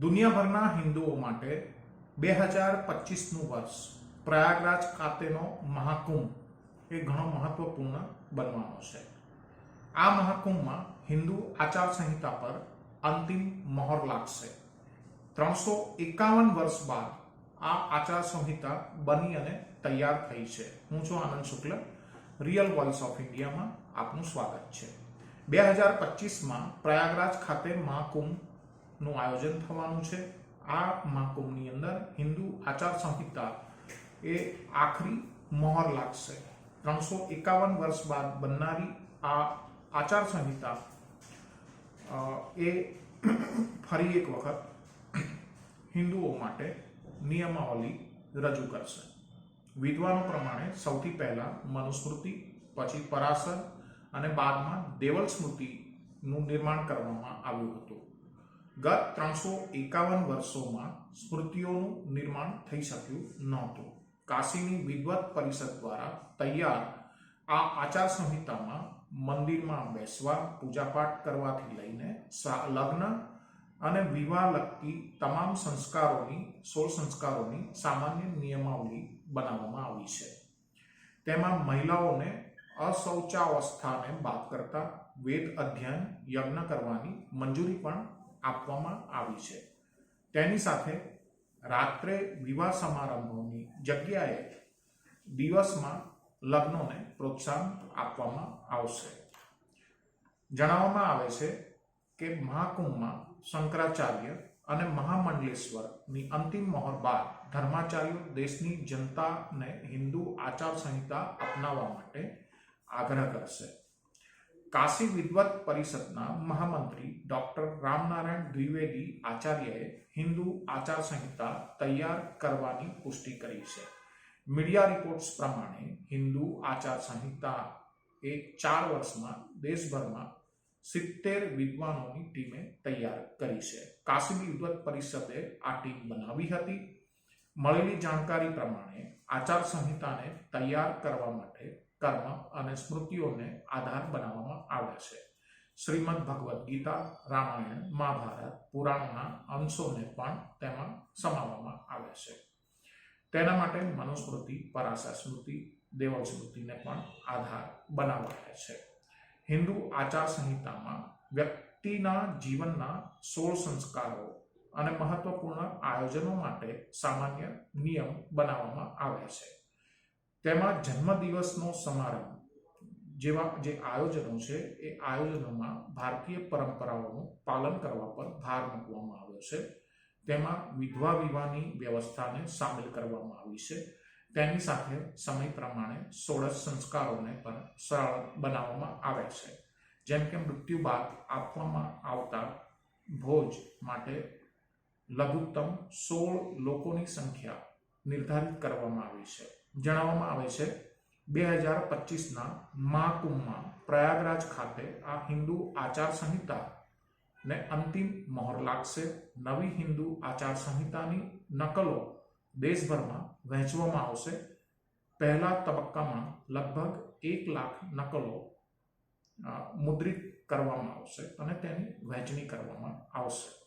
દુનિયાભરના હિન્દુઓ માટે બે હજાર પચીસનું વર્ષ પ્રયાગરાજ ખાતેનો મહાકુંભ એ ઘણો મહત્વપૂર્ણ બનવાનો છે. આ મહાકુંભમાં હિન્દુ આચાર સંહિતા પર અંતિમ મહોર લાગશે. ત્રણસો એકાવન વર્ષ બાદ આ આચારસંહિતા બની અને તૈયાર થઈ છે. હું છું Anand Shukla real voice of ઇન્ડિયામાં આપનું સ્વાગત છે. બે હજાર પચીસમાં પ્રયાગરાજ ખાતે મહાકુંભનું આયોજન થવાનું છે. આ મહાકુંભની અંદર હિન્દુ આચાર સંહિતા એ આખરી મહોર લાગશે. ત્રણસો એકાવન વર્ષ બાદ બનનારી આ આચાર સંહિતા એ ફરી એક વખત હિન્દુઓ માટે નિયમાવલી રજૂ કરશે. વિદ્વાનો પ્રમાણે સૌથી પહેલા મનુસ્મૃતિ, પછી પરાશર અને બાદમાં દેવલ સ્મૃતિનું નિર્માણ કરવામાં આવ્યું હતું. ગત ત્રણસો એકાવન વર્ષોમાં સ્મૃતિઓનું નિર્માણ થઈ શક્યું નહોતું. કાશીની વિદ્વત પરિષદ દ્વારા તૈયાર આ આચાર સંહિતામાં મંદિરમાં બેસવા, પૂજાપાઠ કરવાથી લઈને લગ્ન અને વિવાહ લગતી તમામ સંસ્કારોની, સોળ સંસ્કારોની સામાન્ય નિયમાવલી બનાવવામાં આવી છે. તેમાં મહિલાઓને અશૌચાવસ્થાને બાદ કરતા વેદ અધ્યયન, યજ્ઞ કરવાની મંજૂરી પણ આપવામાં આવી છે. તેની સાથે રાત્રે વિવાહ સમારંભોની જગ્યાએ દિવસમાં લગ્નોને પ્રોત્સાહન આપવામાં આવશે. જણાવવામાં આવે છે કે મહાકુંભમાં શંકરાચાર્ય અને મહામંડલેશ્વરની અંતિમ મહોર બાદ ધર્માચાર્યો દેશની જનતાને હિન્દુ આચાર સંહિતા અપનાવવા માટે આગ્રહ કરશે. કાશી વિદ્વત પરિષદના મહામંત્રી ડોક્ટર રામનારાયણ દ્વિવેદી આચાર્યએ હિન્દુ આચાર સંહિતા તૈયાર કરવાની પુષ્ટિ કરી છે. મીડિયા રિપોર્ટ્સ પ્રમાણે હિન્દુ આચાર સંહિતા એ ચાર વર્ષમાં દેશભરમાં સિત્તેર વિદ્વાનોની ટીમે તૈયાર કરી છે. કાશી વિદ્વત પરિષદે આ ટીમ બનાવી હતી. મળેલી જાણકારી પ્રમાણે આચાર સંહિતાને તૈયાર કરવા માટે કર્મ અને સ્મૃતિઓને આધાર બનાવવામાં આવે છે. શ્રીમદ ભગવદ્ ગીતા, રામાયણ, મહાભારત, પુરાણના અંશોને પણ તેમાં સમાવવામાં આવે છે. તેના માટે મનુસ્મૃતિ પરાશા સ્મૃતિ, દેવલ સ્મૃતિને પણ આધાર બનાવાય છે. હિન્દુ આચાર સંહિતામાં વ્યક્તિના જીવનના સોળ સંસ્કારો અને મહત્વપૂર્ણ આયોજનો માટે સામાન્ય નિયમ બનાવવામાં આવે છે. તેમાં જન્મદિવસનો સમારંભ, જેવા જે આયોજનો છે, એ આયોજનોમાં ભારતીય પરંપરાઓનું પાલન કરવા પર ભાર મૂકવામાં આવ્યો છે. તેમાં વિધવા વિવાહની વ્યવસ્થાને સામેલ કરવામાં આવી છે. તેની સાથે સમય પ્રમાણે સોળસ સંસ્કારોને પણ સરળ બનાવવામાં આવે છે. જેમ કે મૃત્યુ બાદ આપવામાં આવતા ભોજ માટે લઘુત્તમ સોળ લોકોની સંખ્યા નિર્ધારિત કરવામાં આવી છે. જણાવવામાં આવે છે, બે હજાર પચીસના મહાકુંભમાં પ્રયાગરાજ ખાતે આ હિન્દુ આચાર સંહિતા ને અંતિમ મહોર લાગશે. નવી હિન્દુ આચાર સંહિતાની નકલો દેશભરમાં વહેંચવામાં આવશે. પહેલા તબક્કામાં લગભગ એક લાખ નકલો મુદ્રિત કરવામાં આવશે અને તેની વહેંચણી કરવામાં આવશે.